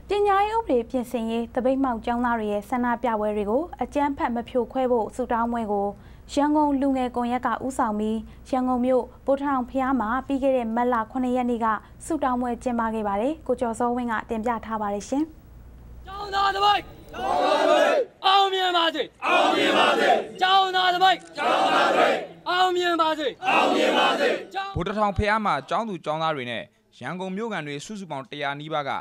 ပညာရေးဥပဒေပြင်ဆင်ရေးတပိတ်မှောက်ကျောင်းသားတွေရဲ့ဆန္ဒပြပွဲတွေကိုအကြမ်းဖက်မဖြိုခွဲဖို့စူတောင်းပွဲကိုရန်ကုန်လူငယ်ကွန်ရက်ကဥဆောင်ပြီးရန်ကုန်မြို့ဗိုလ်ထောင်ဖျားမှာပြီးခဲ့တဲ့မတ်လ9ရက်နေ့ကစူတောင်းပွဲကျင်းပခဲ့ပါတယ်ကိုကျော်စောဝင်းကတင်ပြထားပါတယ်ရှင်ကျောင်းသားတပိတ်ကျောင်းသားတပိတ်အောင်မြင်ပါစေအောင်မြင်ပါစေကျောင်းသားတပိတ်ကျောင်းသားတပိတ် အောင်မြင်ပါစေအောင်မြင်ပါစေဗိုလ်တထောင်ဖះမှာကျောင်းသူကျောင်းသားတွေနဲ့ရန်ကုန်မြို့ကန်တွေစုစုပေါင်း100နီးပါးက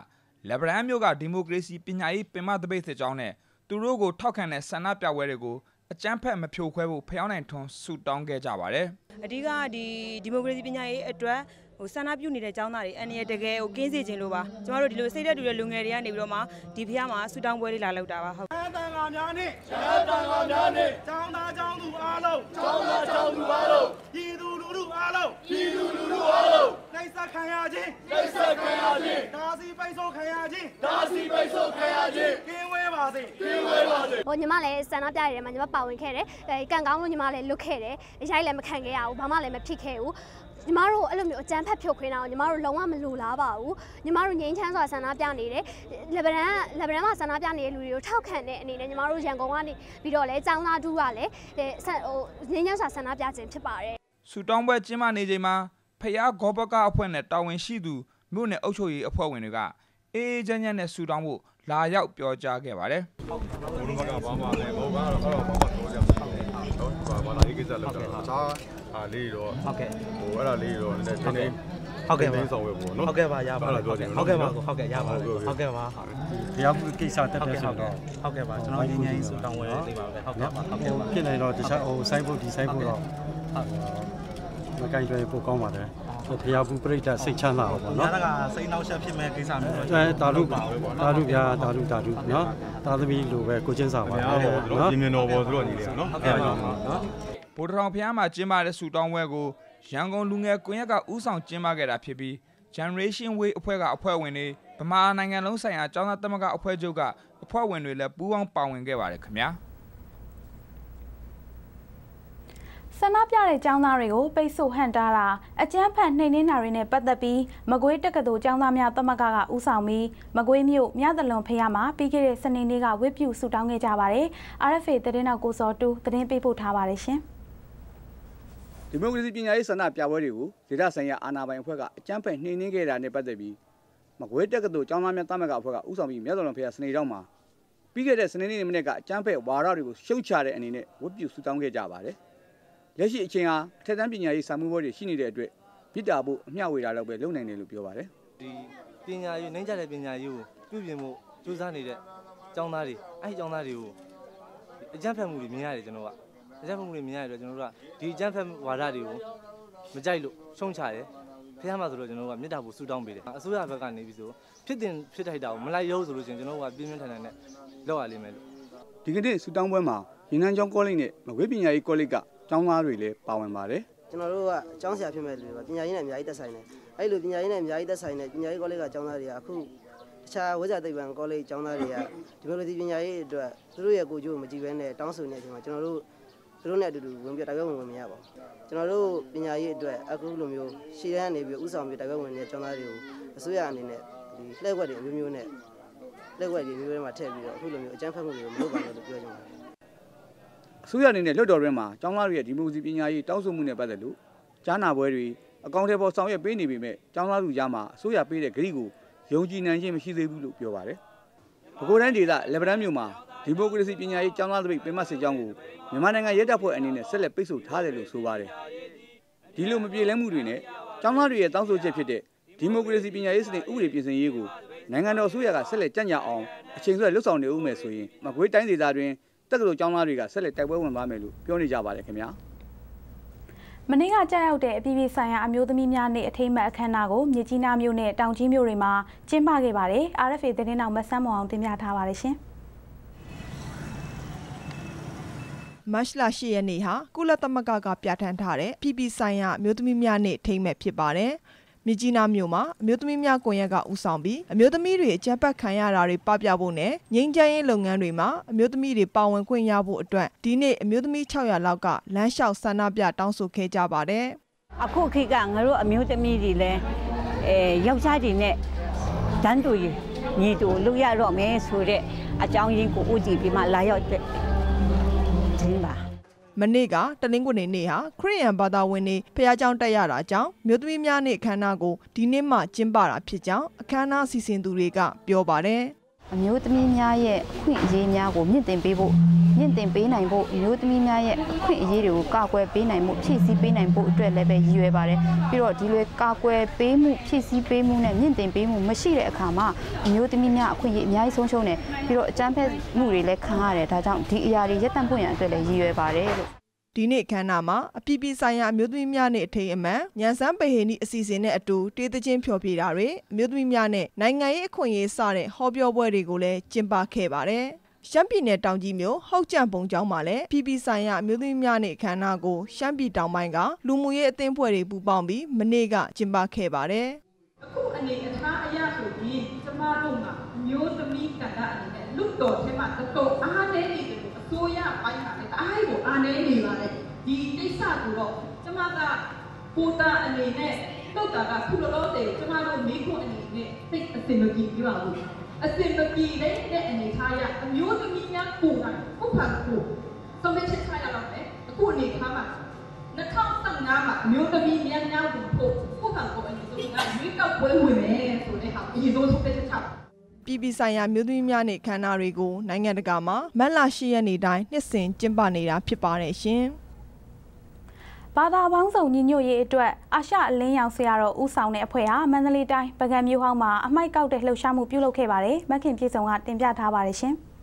လက်ဗရန်မြို့ကဒီမိုကရေစီပညာရေးပင်မတပိတ်စစ်ကြောင်းနဲ့သူတို့ကိုထောက်ခံတဲ့ဆန္ဒပြပွဲတွေကိုအကြမ်းဖက်မဖြိုခွဲဖို့ဖျောင်းနိုင်ထွန်းဆူတောင်းခဲ့ကြပါတယ်အဓိကဒီဒီမိုကရေစီပညာရေးအတွက် ဟိုဆန္ဒပြုနေတဲ့ကျောင်းသားတွေအန်ရတကယ်ဟိုကင်းစေခြင်းလို့ပါကျမတို့ဒီလိုစိတ်သက်တူတဲ့လူငယ်တွေကနေပြီးတော့မှဒီဖះမှာဆူတောင်းပွဲလေးလာလောက်တာပါဟုတ်တန်တန်များနဲ့တန်တန်များနဲ့ကျောင်းသားကျောင်းသူအားလုံးကျောင်းသားကျောင်းသူအားလုံးပြည်သူလူထုအားလုံးပြည်သူလူထုအားလုံးနှိမ့်ဆက်ခံရခြင်းနှိမ့်ဆက်ခံရခြင်းဒါစီပိတ်ဆို့ခံရခြင်းဒါစီပိတ်ဆို့ခံရခြင်းကင်းဝဲပါစေကင်းဝဲပါစေဟိုညီမလည်းဆန္ဒပြရတယ်မှာညီမပါဝင်ခဲ့တယ်အဲကံကောင်းလို့ညီမလည်းလွတ်ခဲ့တယ်ရိုက်လည်းမခံခဲ့ရဘူးဘာမှလည်းမဖြစ်ခဲ့ဘူး ညီမတို့အဲ့လိုမျိုးအကြမ်းဖက်ဖြုတ်ခွင်းတာကိုညီမတို့လုံးဝမလိုလားပါဘူးညီမတို့ငြိမ်းချမ်းစွာဆန္ဒပြနေတယ်လက်ဗရန်လက်ဗရန်မှာဆန္ဒပြနေတဲ့လူတွေကိုထောက်ခံတဲ့အနေနဲ့ညီမတို့ရန်ကုန်ကနေပြီးတော့လဲចောင်းသားတူးကလည်းဟိုငြိမ်းချမ်းစွာဆန္ဒပြခြင်းဖြစ်ပါတယ်ဆူတောင်းပွဲကျင်းပနေချိန်မှာဖျားဂောဘကအဖွဲ့နဲ့တာဝန်ရှိသူမြို့နယ်အုပ်ချုပ်ရေးအဖွဲ့ဝင်တွေကအေးအေးချမ်းချမ်းနဲ့ဆူတောင်းဖို့လာရောက်ပြောကြားခဲ့ပါတယ်။ဟုတ်ကဲ့ဘုရားကဘာမှလည်းဘောကတော့ကတော့ဘာမှပြောကြမှာဟုတ်ဘာလာရေးကိစ္စလောက်တာအခြား ဟာလေးတော့ဟုတ်ကဲ့ဟိုအဲ့ဒါလေးတော့နည်းနည်းတင်းတင်းဟုတ်ကဲ့ပါဆောင်ဝယ်ပေါ့နော်ဟုတ်ကဲ့ပါရပါဟုတ်ကဲ့ဟုတ်ကဲ့ပါဟုတ်ကဲ့ရပါဟုတ်ကဲ့ပါတရားကိစ္စတက်တယ်ဆိုတော့ဟုတ်ကဲ့ပါကျွန်တော်ငင်းငင်းဆိုတောင်းဝယ်လေးပါပဲဟုတ်ကဲ့ပါဟုတ်ကဲ့ပါဖြစ်နေတော့တခြားဟိုစိုက်ဖို့ဒီစိုက်ဖို့တော့မကိုင်းတွေပို့ကောင်းပါတယ်ဖျားဘူးပြိတ္တစိတ်ချမ်းသာပါပေါ့နော်။ဒါကစိတ်နှောက်ယှက်ဖြစ်မဲ့ကိစ္စမျိုးတော့အဲတာလူပါပဲပေါ့နော်။တာလူပြာတာလူတာလူနော်။တာသမီလိုပဲကိုချင်းစာပါပဲနော်။ဒီမြင်တော်ပေါ်ဆိုတော့ညီလေးနော်။ဟုတ်ကဲ့ပါနော်။ ဗိုလ်ထောင်ဖျားမှာကျင်းပတဲ့ဆူတောင်းပွဲကိုရန်ကုန်လူငယ်ကွန်ရက်ကဥဆောင်ကျင်းပခဲ့တာဖြစ်ပြီး Generation Way အဖွဲ့ကအဖွဲ့ဝင်တွေဗမာနိုင်ငံလုံးဆိုင်ရာကျောင်းသားသမဂ္ဂအဖွဲ့ချုပ်ကအဖွဲ့ဝင်တွေလည်းပူးပေါင်းပါဝင်ခဲ့ပါတယ်ခင်ဗျာ။ဆန္ဒပြတဲ့ကျောင်းသားတွေကိုပိတ်ဆို့ဟန့်တားတာအကြမ်းဖက်နှိမ်နင်းတာတွေနဲ့ပတ်သက်ပြီးမကွေးတက္ကသိုလ်ကျောင်းသားများသမဂ္ဂကဦးဆောင်ပြီးမကွေးမြို့မြသလွန်ဖျားမှာပြီးခဲ့တဲ့စနေနေ့ကဝစ်ပြူဆူတောင်းခဲ့ကြပါတယ်။ RFA သတင်းတော်ကိုစောတူသတင်းပေးပို့ထားပါတယ်ရှင်။ ဒီမိုကရေစီပညာရေးဆန္ဒပြပွဲတွေကိုဒေသဆိုင်ရာအာဏာပိုင်အဖွဲ့ကအကြမ်းဖက်နှိမ်နင်းခဲ့တာနဲ့ပတ်သက်ပြီးမကွေးတက္ကသိုလ်ကျောင်းသားများသမဂ္ဂအဖွဲ့ကဦးဆောင်ပြီးမြတ်တော်ဖျားစနေတောင်းမှာပြီးခဲ့တဲ့စနေနေ့မနေ့ကအကြမ်းဖက်ဝါဒတွေကိုရှုံချတဲ့အနေနဲ့ဝတ်ပြုဆူတောင်းခဲ့ကြပါတယ်။လက်ရှိအချိန်ဟာအထက်တန်းပညာရေးစာမှုပွဲတွေရှိနေတဲ့အတွက်မြစ်တာဖို့အမျှဝေတာတော့ပဲလုပ်နိုင်တယ်လို့ပြောပါတယ်ဒီပညာရေးနှိမ့်ကြတဲ့ပညာရေးကိုပြုပြင်ဖို့ကြိုးစားနေတဲ့ကျောင်းသားတွေအဲ့ဒီကျောင်းသားတွေကိုအကြမ်းဖက်မှုတွေမြင်ရတယ်ကျွန်တော်က အကြမ်းဖက်မှုတွေမြင်ရတဲ့အတွက်ကျွန်တော်တို့ကဒီအကြမ်းဖက်ဝါဒတွေကိုမကြိုက်လို့ရှုံချတယ်ဖះမှာဆိုတော့ကျွန်တော်တို့ကမေတ္တာဖို့ဆူတောင်းပေးတယ်အစိုးရဘက်ကနေပြီးဆိုဖြစ်တင်ဖြစ်ထိုက်တာကိုမလိုက်ရုပ်ဆိုလို့ရှိရင်ကျွန်တော်တို့ကပြင်းပြင်းထန်ထန်နဲ့လောက်ရလိမ့်မယ်လို့။ဒီကနေ့ဆူတောင်းပွဲမှာရင်းနှန်းကျောင်းကောလိပ်နဲ့မကွေးပညာရေးကောလိပ်ကကျောင်းသားတွေလည်းပါဝင်ပါတယ်။ကျွန်တော်တို့ကအကျောင်းဆရာဖြစ်မဲ့လူတွေပါပညာရေးနဲ့အများကြီးသက်ဆိုင်တယ်အဲ့လိုပညာရေးနဲ့အများကြီးသက်ဆိုင်တဲ့ပညာရေးကောလိပ်ကကျောင်းသားတွေကအခုတခြားဝိဇ္ဇာသိပ္ပံကောလိပ်ကျောင်းသားတွေကဒီမိုကရေစီပညာရေးအတွက်သူတို့ရဲ့ကိုကြိုးကိုမကြည့်ဘဲနဲ့တောင်းဆိုနေတဲ့အချိန်မှာကျွန်တော်တို့ သူတို့နဲ့အတူတူဝင်ပြတိုက်ပွဲဝင်ဝင်မရပါဘူးကျွန်တော်တို့ပညာရေးအတွက်အခုလိုမျိုးရှေ့တန်းကနေပြီးဥဆောင်ပြီးတိုက်ပွဲဝင်နေတဲ့ကျောင်းသားတွေကိုအစိုးရအနေနဲ့ဒီလှည့်ွက်တွေအမျိုးမျိုးနဲ့လှည့်ွက်တွေမျိုးတွေမှာထည့်ပြီးတော့အခုလိုမျိုးအကြမ်းဖက်မှုတွေကိုမလုပ်ပါနဲ့လို့ပြောချင်ပါတယ်အစိုးရအနေနဲ့လွှတ်တော်တွင်းမှာကျောင်းသားတွေရဲ့ဒီမိုကရေစီပညာရေးတောင်းဆိုမှုနဲ့ပတ်သက်လို့ကြားနာပွဲတွေအကောင့်ထဲပေါ်ဆောင်ရွက်ပေးနေပေမဲ့ကျောင်းသားလူကြားမှာအစိုးရပေးတဲ့ဂရိကိုယုံကြည်နိုင်ခြင်းမရှိသေးဘူးလို့ပြောပါတယ်။ပဲခူးတိုင်းဒေသလက်ဗရန်မြို့မှာ ဒီမိုကရေစီပညာရေးကျောင်းသားတွေပင်မစစ်ကြောင်းကိုမြန်မာနိုင်ငံရဲတပ်ဖွဲ့အနေနဲ့ဆက်လက်ပိတ်ဆို့ထားတယ်လို့ဆိုပါတယ်။ဒီလိုမပြေလည်မှုတွေနဲ့ကျောင်းသားတွေရဲ့တောင်းဆိုချက်ဖြစ်တဲ့ဒီမိုကရေစီပညာရေးစနစ်ဥပဒေပြင်ဆင်ရေးကိုနိုင်ငံတော်အစိုးရကဆက်လက်ကြံ့ကြာအောင်အချိန်ဆွဲလှုပ်ဆောင်နေဦးမယ်ဆိုရင်မကွေးတိုင်းဒေသတွင်တက္ကသိုလ်ကျောင်းသားတွေကဆက်လက်တိုက်ပွဲဝင်ပါမယ်လို့ပြောနေကြပါတယ်ခင်ဗျာမနေ့ကကြာရောက်တဲ့အပြည်ပြည်ဆိုင်ရာအမျိုးသမီးများနေ့အထိမ်းအမှတ်အခမ်းအနားကိုမြစ်ကြီးနားမြို့နဲ့တောင်ကြီးမြို့တွေမှာကျင်းပခဲ့ပါတယ်။ RFA သတင်းတော်မဆန်းမောင်အောင်တင်ပြထားပါတယ်ရှင်။ မတ်လ10ရက်နေ့ဟာကုလသမဂ္ဂကပြဋ္ဌာန်းထားတဲ့ပြည်ပဆိုင်ရာအမျိုးသမီးများနေ့ထိမ့်မဲ့ဖြစ်ပါတယ်။မြကြီးနားမြို့မှာအမျိုးသမီးများကွန်ရက်ကဦးဆောင်ပြီးအမျိုးသမီးတွေအကြမ်းဖက်ခံရတာတွေပပျောက်ဖို့နဲ့ငြိမ်းချမ်းရေးလုပ်ငန်းတွေမှာအမျိုးသမီးတွေပါဝင်ခွင့်ရဖို့အတွက်ဒီနေ့အမျိုးသမီး600လောက်ကလမ်းလျှောက်ဆန္ဒပြတောင်းဆိုခဲ့ကြပါတယ်။အခုခေတ်ကငါတို့အမျိုးသမီးတွေလည်းအဲယောက်ျားတွေနဲ့တန်းတူညီတူလုပ်ရတော့မယ်ဆိုတဲ့အကြောင်းရင်းကိုဦးတည်ပြီးမှလာရောက်တဲ့ခြင်းပါ မနေ့ကတနင်္ဂနွေနေ့ဟာခရစ်ယာန်ဘာသာဝင်တွေဖျားကြောင်းတက်ရတာကြောင့်မြို့သမီးများနေ့အခမ်းအနားကိုဒီနေ့မှကျင်းပတာဖြစ်ကြောင်းအခမ်းအနားစီစဉ်သူတွေက ပြောပါတယ် အမျိုးသမီးများရဲ့အခွင့်အရေးများကိုမြင့်တင်ပေးဖို့မြင့်တင်ပေးနိုင်ဖို့အမျိုးသမီးများရဲ့အခွင့်အရေးတွေကိုကာကွယ်ပေးနိုင်မှုဖြည့်ဆည်းပေးနိုင်ဖို့အတွက်လည်းပဲရည်ရွယ်ပါတယ်ပြီးတော့ဒီလိုကာကွယ်ပေးမှုဖြည့်ဆည်းပေးမှုနဲ့မြင့်တင်ပေးမှုမရှိတဲ့အခါမှာအမျိုးသမီးများအခွင့်အရေးအများကြီးဆုံးရှုံးတယ်ပြီးတော့အကြမ်းဖက်မှုတွေလည်းခံရတယ်ဒါကြောင့်ဒီအရာတွေရပ်တန့်ဖို့ရန်အတွက်လည်းရည်ရွယ်ပါတယ်လို့ ဒီနေ့အခမ်းအနားမှာအပြည်ပြည်ဆိုင်ရာအမျိုးသမီးများနေ့အထိမ်းအမှန်ညံစမ်းပဟေနီအစီအစဉ်နဲ့အတူတေးသချင်းဖျော်ဖြေတာတွေအမျိုးသမီးများနဲ့နိုင်ငံရေးအခွင့်အရေးစတဲ့ဟောပြောပွဲတွေကိုလည်းကျင်းပခဲ့ပါတယ်။ရှမ်းပြည်နယ်တောင်ကြီးမြို့ဟောက်ကြံပုံကျောင်းမှာလည်းပြည်ပြည်ဆိုင်ရာအမျိုးသမီးများနေ့အခမ်းအနားကိုရှမ်းပြည်တောင်ပိုင်းကလူမှုရေးအသင်းဖွဲ့တွေပူးပေါင်းပြီးမနေ့ကကျင်းပခဲ့ပါတယ်။အခုအနေအထားအရဆိုရင်ကျမတို့မှာအမျိုးသမီးကဏ္ဍအနေနဲ့လွတ်တော်ထဲမှာတော်တော်အားနည်းနေတယ်လို့အစိုးရပိုင်းကလည်းအားကိုအားနည်းနေပါတယ် ဒီကိစ္စကိုတော့ကျမကကိုတာအနေနဲ့တော့တာကခုလောလောဆယ်ကျမတို့မိခွန်းအနေနဲ့သိအစင်မပြေပြပါဘူးအစင်မပြေတဲ့အနေထားရအမျိုးသမီးများကိုယ်တိုင်ဟုတ်ပါကိုဆုံးဖြတ်ချက်ချရတော့မယ်အခုအနေထားမှာ2015မှာအမျိုးသမီးများများကိုဖို့ကိုယ့်ဘာကိုအရင်ဆုံးကရွေးကောက်ပွဲဝင်မယ်ဆိုတဲ့ဟာအရင်ဆုံးဆုံးဖြတ်ချက်ချပြည်ပဆိုင်ရာမြို့သမီးများနေ့ခမ်းနားတွေကိုနိုင်ငံတကာမှာမတ်လ10ရက်နေ့တိုင်းနှစ်စဉ်ကျင်းပနေတာဖြစ်ပါတယ်ရှင်။ ဘာသာပေါင်းစုံညီညွတ်ရေးအတွက်အာရှအလင်းရောင်ဆရာတော်ဦးဆောင်တဲ့အဖွဲ့ဟာမန္တလေးတိုင်းပကံမြို့ဟောင်းမှာအမိုက်ကောက်တဲ့လှုပ်ရှားမှုပြုလုပ်ခဲ့ပါတယ်။မခင်ပြေဆောင်ကတင်ပြထားပါတယ်ရှင်။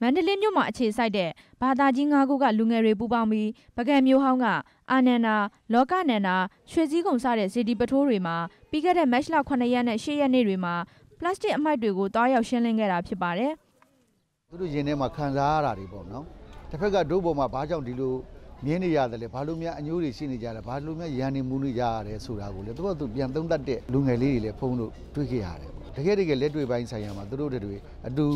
မန္တလေးမြို့မှာအခြေစိုက်တဲ့ဘာသာကြီး၅ခုကလူငယ်တွေပူးပေါင်းပြီးပကံမျိုးဟောင်းကအာနန္ဒာလောကနန္ဒာရွှေစည်းကုံစတဲ့စေတီပထိုးတွေမှာပြီးခဲ့တဲ့မတ်လ9ရက်နဲ့10ရက်နေ့တွေမှာပလတ်စတစ်အမိုက်တွေကိုတွားရောက်ရှင်းလင်းခဲ့တာဖြစ်ပါတယ် သူတို့ရင်ထဲမှာခံစားရတာတွေပေါ့နော်တစ်ဖက်ကဒုပေါ်မှာဘာကြောင့်ဒီလိုမြင်နေရတယ်လဲဘာလို့များအညိုးတွေရှိနေကြတယ်ဘာလို့များရန်နေမှုနေကြရတယ်ဆိုတာကိုလေသူကသူပြန်သုံးသပ်တဲ့လူငယ်လေးတွေလည်းဖုံးလို့တွေးခဲ့ရတယ်ပေါ့တကယ်တကယ်လက်တွေ့ပိုင်းဆိုင်ရာမှာသူတို့တွေအတူ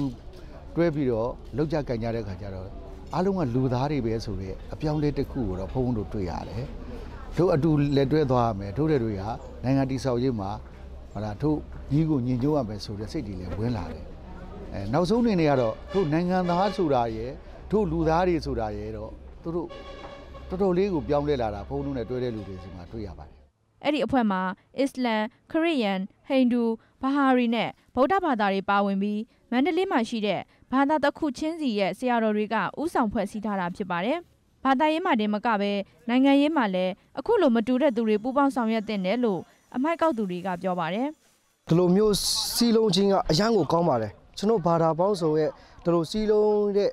တွဲပြီးတော့လောက်ကြကန်ကြတဲ့ခါကျတော့အားလုံးကလူသားတွေပဲဆိုတော့အပြောင်းလဲတစ်ခုကိုတော့ဘုံဘုံတို့တွေ့ရတယ်တို့အတူလက်တွဲသွားရမယ်တို့တွေတွေကနိုင်ငံတိဆောက်ရေးမှာဟလာတို့ညီကိုညင်ညွှန်းရမယ်ဆိုတဲ့စိတ်တွေလည်းဝင်လာတယ် အဲနောက်ဆုံးအနေနဲ့ကတော့တို့နိုင်ငံသားဆိုတာရယ်တို့လူသားတွေဆိုတာရယ်တော့တို့တော်တော်လေးကိုပြောင်းလဲလာတာဘုံတို့နဲ့တွဲတဲ့လူတွေစီမှာတွေ့ရပါတယ်အဲ့ဒီအဖွဲ့မှာအစ္စလမ်ခရစ်ယာန်ဟိန္ဒူဘာဟာရီနဲ့ဗုဒ္ဓဘာသာတွေပါဝင်ပြီးမန္တလေးမှာရှိတဲ့ဘာသာတစ်ခုချင်းစီရဲ့ဆရာတော်တွေကဥဆောင်ဖွဲ့စည်းထားတာဖြစ်ပါတယ်။ဘာသာရေးမှာတင်မကပဲနိုင်ငံရေးမှာလည်းအခုလိုမတူတဲ့သူတွေပူးပေါင်းဆောင်ရွက်တဲ့တယ်လို့အမိုက်ကောက်သူတွေကပြောပါတယ်။ဒီလိုမျိုးစီလုံးချင်းကအရန်ကိုကောင်းပါတယ်။ ကျွန်တော်ဘာသာပေါင်းစုံရဲ့ဒီလိုစီလုံးတဲ့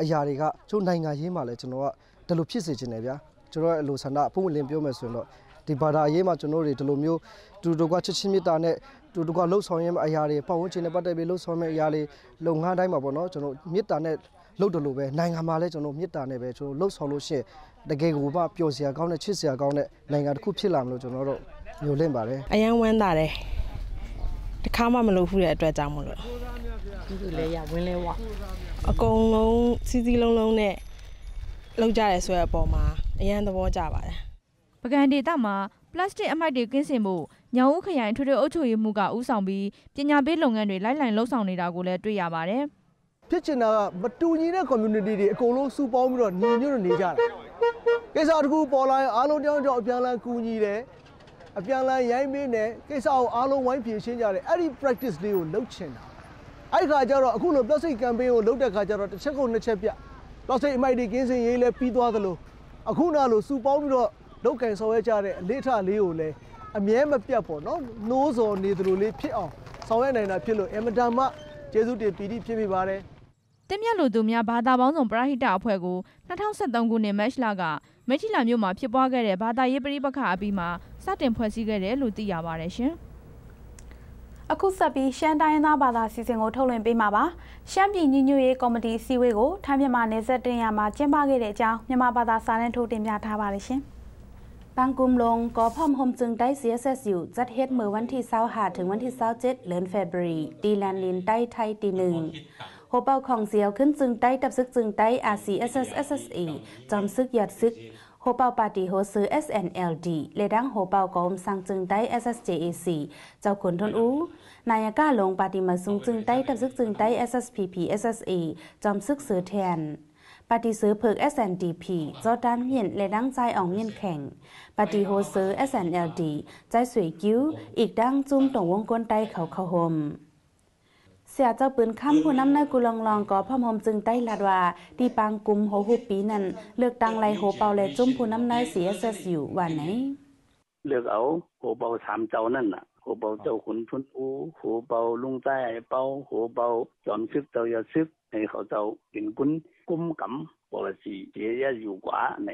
အရာတွေကကျွန်တော်နိုင်ငံရေးမှာလည်းကျွန်တော်ကဒီလိုဖြစ်စေချင်တယ်ဗျာ။ကျွန်တော်ရဲ့အလိုဆန္ဒပုံဝင်လင်းပြောမယ်ဆိုရင်တော့ဒီဘာသာရေးမှာကျွန်တော်တွေဒီလိုမျိုးတူတူကချစ်ချင်းမြတ်တာနဲ့တူတူကလှုပ်ဆောင်ရမယ့်အရာတွေပတ်ဝန်းကျင်နဲ့ပတ်သက်ပြီးလှုပ်ဆောင်မယ့်အရာတွေလုပ်ငန်းတိုင်းမှာပေါ့နော်ကျွန်တော်မြတ်တာနဲ့လှုပ်တယ်လို့ပဲနိုင်ငံမှာလည်းကျွန်တော်မြတ်တာနဲ့ပဲကျွန်တော်လှုပ်ဆောင်လို့ရှိရင်တကယ်ကိုမှပျော်စရာကောင်းတဲ့ချစ်စရာကောင်းတဲ့နိုင်ငံတစ်ခုဖြစ်လာမလို့ကျွန်တော်တို့ညှို့လင့်ပါတယ်အယံဝမ်းသာတယ်တခါမှမလုပ်ဘူးတဲ့အတွက်ကြောင့်မလို့ ဒီလိုလဲရဝင်းလဲဝအကုန်လုံးစီးစီးလုံးလုံးနဲ့လောက်ကြရဲဆိုတဲ့အပေါ်မှာအရန်သဘောကျပါတယ်ပကံဒေတာမှာပလတ်စတစ်အမိုက်တွေကင်းစင်မှုညောင်ဦးခရိုင်ထွေထွေအုပ်ချုပ်ရေးမှုကဦးဆောင်ပြီးပညာပေးလုပ်ငန်းတွေလိုက်လံလှုပ်ဆောင်နေတာကိုလည်းတွေ့ရပါတယ်။ဖြစ်ချင်တာကမတူညီတဲ့ community တွေအကုန်လုံးစုပေါင်းပြီးတော့ညီညွတ်နေကြတာ။ကိစ္စတစ်ခုပေါ်လာရင်အားလုံးတောင်းကြောင်အပြန်အလှန်ကူညီတယ်။အပြန်အလှန်ရိုင်းမင်းတယ်ကိစ္စကိုအားလုံးဝိုင်းဖြေရှင်းကြတယ်။အဲ့ဒီ practice လေးကိုလုပ်ချင်တာ။ အဲ့ဒီခါကျတော့အခုလို plastic campaign ကိုလုပ်တဲ့ခါကျတော့တစ်ချက်ကုန်နှစ်ချက်ပြ။ plastic အမိုက်တွေကင်းစင်ရေးလဲပြီးသွားသလိုအခုနာလို့စုပေါင်းပြီးတော့လောက်ကင်ဆောင်ရွက်ကြတဲ့အလေးထားလေးကိုလည်းအမြဲမပြတ်ပေါ့နော်နှိုးစော်နေသလိုလေးဖြစ်အောင်ဆောင်ရွက်နိုင်တာဖြစ်လို့အမတန်မှကျေးဇူးတင်ပီတိဖြစ်မိပါတယ်တင်မြတ်လူသူများဘာသာပေါင်းစုံပရဟိတအဖွဲ့ကို2023ခုနှစ်မတ်လကမိထီလာမြို့မှာဖြစ်ပွားခဲ့တဲ့ဘာသာရေးပဋိပက္ခအပြီးမှာစတင်ဖွဲ့စည်းခဲ့တယ်လို့သိရပါတယ်ရှင်။ အခုဆက်ပြီးရှမ်းတိုင်းရင်းသားဘာသာစီစဉ်ကိုထုတ်လွှင့်ပေးမှာပါ။ရှမ်းပြည်ညီညွတ်ရေးကော်မတီစီဝေးကိုထိုင်းမြန်မာနယ်စပ်တင်ရမှာကျင်းပခဲ့တဲ့အကြောင်းမြန်မာဘာသာစာရင်းထုတ်တင်ပြထားပါတယ်ရှင်။บางกุมลงก็พร้อมหมจึงได้ CSSU จัดเฮ็ดเมื่อวันที่25ถึงวันที่27เดือนเฟบรุยตีแลนลินใต้ไทยตีหนึ่งโฮเป้าของเสียวขึ้นจึงใต้ตับซึกจึงใต้ RCSS SSE จอมซึกยอดซึก โฮเปาปาตี้โฮซื้อ SNLD เลดังโฮเปากอมสังจึงใต้ SSJAC เจ้าขุนทนอูนายก้าลงปาตี้มาซุงจึงใต้ตับซึกจึงใต้ SSPP SSA จอมซึกซื้อแทนปฏิซื้อเพิก SNDP จอดานเมียนและดังใจอองเมียนแข่งปฏิโฮซื้อ SNLD ใจสวยกิ้ว อีกดังจุ่มตรงวงกลไตเขาเขาหม เสียเจ้าปืนค้ำผู้น้ำในกุลองลองก่อพ่อมมจึงใต้ลาดว่าที่ปังกุมโหหุปีนั้นเลือกตังไรโหเปาเลจุ้มผู้น้ำในเสียเสียสิววันไหน เลือกเอาโหเปาสามเจ้านั่นน่ะโหเปาเจ้าขุนทุนอูโหเปาลุงใต้เปาโหเปาจอมซึกเจ้ายาซึกในเขาเจ้าเป็นกุนกุมกำบอกว่าสีเสียอยู่กว่าใน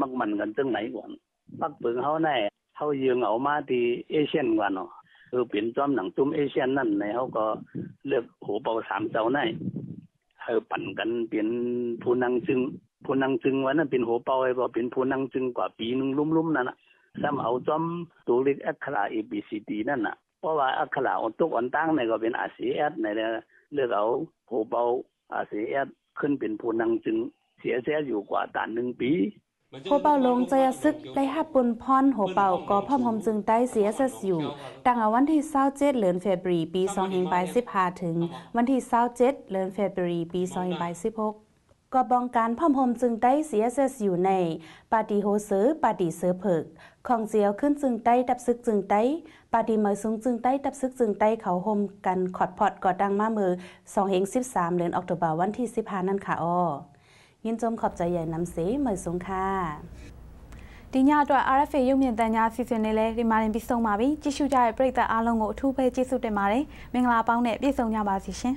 มักมันกันจังไหนก่อนปักเปิงเขาแน่เขายืงเอามาทีเอเชียนกว่าเนาะ คือเป็นจอมหนังตุ้มเอเชียนนั่นในเขาก็เลือกหัวเบาสามเจ้าในเขาปั่นกันเป็นผู้นังจึงผู้นังจึงวันนั้นเป็นหัวเบาไอ้พอเป็นผู้นังจึงกว่าปีนึงลุ่มๆนั่นน่ะซ้ำเอาจอมตัวเล็กอักขระ A B C D นั่นน่ะเพราะว่าอักขระอันตุกอันตั้งในก็เป็นอาเซียในเลือกเอาหัวเบาอาเซียขึ้นเป็นผู้นังจึงเสียเสียอยู่กว่าด่านหนึ่งปี โฮเปาลงใจซึกได้ฮับปุนพรโฮเปาก็พร้อมหอมจึงได้เสียสอยู่ตั้งแต่วันที่27เดือนเฟบรีปี2015ถึง วันที่27เดือนเฟบรีปี2016ก็บองการพ่อมหมจึงได้เสียเสอยู่ใน ปาฏิโฮเซอปาฏิเสือเผิก ของเจียวขึ้นจึงได้ดับซึกจึงได้ปาฏิเมยสูงจึงได้ดับซึกจึงได้เขาห่มกันขอดพอดก่อดังมามือ2เฮง13เดือนออกตุบาวันที่15นั่นค่ะอ้อ ယင်းကြုံခပ်ကြရဲ့နမ်စေမဆုံခါဒီညအတွက် RFA ရုပ်မြင်သံကြားအစီအစဉ်လေးလည်းဒီမှာတင်ပြီးဆုံးပါပြီကြည့်ရှုကြတဲ့ပရိသတ်အားလုံးကိုအထူးပဲကျေးဇူးတင်ပါတယ်မင်္ဂလာပေါင်းနဲ့ပြည့်စုံကြပါစီရှင်